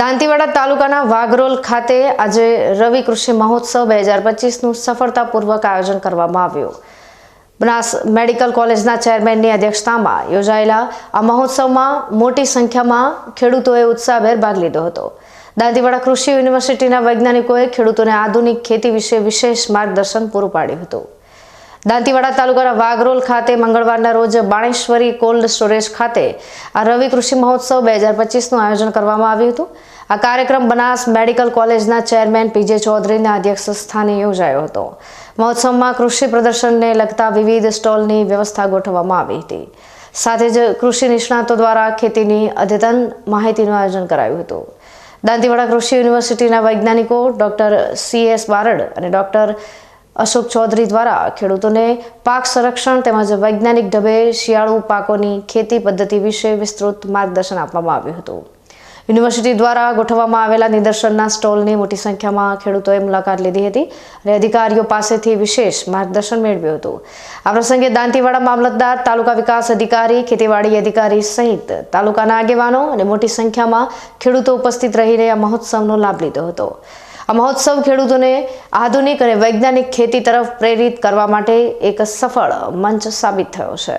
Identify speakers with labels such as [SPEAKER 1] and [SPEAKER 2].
[SPEAKER 1] દાંતીવાડા તાલુકાના વાઘરોલ ખાતે આજે રવિ કૃષિ મહોત્સવ બે હજાર પચીસનું સફળતાપૂર્વક આયોજન કરવામાં આવ્યું. બનાસ મેડિકલ કોલેજના ચેરમેનની અધ્યક્ષતામાં યોજાયેલા આ મહોત્સવમાં મોટી સંખ્યામાં ખેડૂતોએ ઉત્સાહભેર ભાગ લીધો હતો. દાંતીવાડા કૃષિ યુનિવર્સિટીના વૈજ્ઞાનિકોએ ખેડૂતોને આધુનિક ખેતી વિશે વિશેષ માર્ગદર્શન પૂરું પાડ્યું હતું. દાંતીવાડા તાલુકાના વાઘરોલ ખાતે મંગળવારના રોજ બાણેશ્વરી કોલ્ડ સ્ટોરેજ ખાતે આ રવિ કૃષિ મહોત્સવ બે હજાર પચીસનું આયોજન કરવામાં આવ્યું હતું. આ કાર્યક્રમ બનાસ મેડિકલ કોલેજના ચેરમેન પીજે ચૌધરીના અધ્યક્ષ સ્થાને યોજાયો હતો. મહોત્સવમાં કૃષિ પ્રદર્શનને લગતા વિવિધ સ્ટોલની વ્યવસ્થા ગોઠવવામાં આવી હતી. સાથે જ કૃષિ નિષ્ણાતો દ્વારા ખેતીની અદ્યતન માહિતીનું આયોજન કરાયું હતું. દાંતીવાડા કૃષિ યુનિવર્સિટીના વૈજ્ઞાનિકો ડોક્ટર સી એસ બારડ અને ડોક્ટર અશોક ચૌધરી દ્વારા ખેડૂતોને પાક સંરક્ષણ તેમજ વૈજ્ઞાનિક ઢબે શિયાળુ પાકોની ખેતી પદ્ધતિ વિશે વિસ્તૃત માર્ગદર્શન આપવામાં આવ્યું હતું. યુનિવર્સિટી દ્વારા ગોઠવવામાં આવેલા નિદર્શનના સ્ટોલની મોટી સંખ્યામાં ખેડૂતોએ મુલાકાત લીધી હતી અને અધિકારીઓ પાસેથી વિશેષ માર્ગદર્શન મેળવ્યું હતું. આ પ્રસંગે દાંતીવાડા મામલતદાર, તાલુકા વિકાસ અધિકારી, ખેતીવાડી અધિકારી સહિત તાલુકાના આગેવાનો અને મોટી સંખ્યામાં ખેડૂતો ઉપસ્થિત રહીને આ મહોત્સવનો લાભ લીધો હતો. આ મહોત્સવ ખેડૂતોને આધુનિક અને વૈજ્ઞાનિક ખેતી તરફ પ્રેરિત કરવા માટે એક સફળ મંચ સાબિત થયો છે.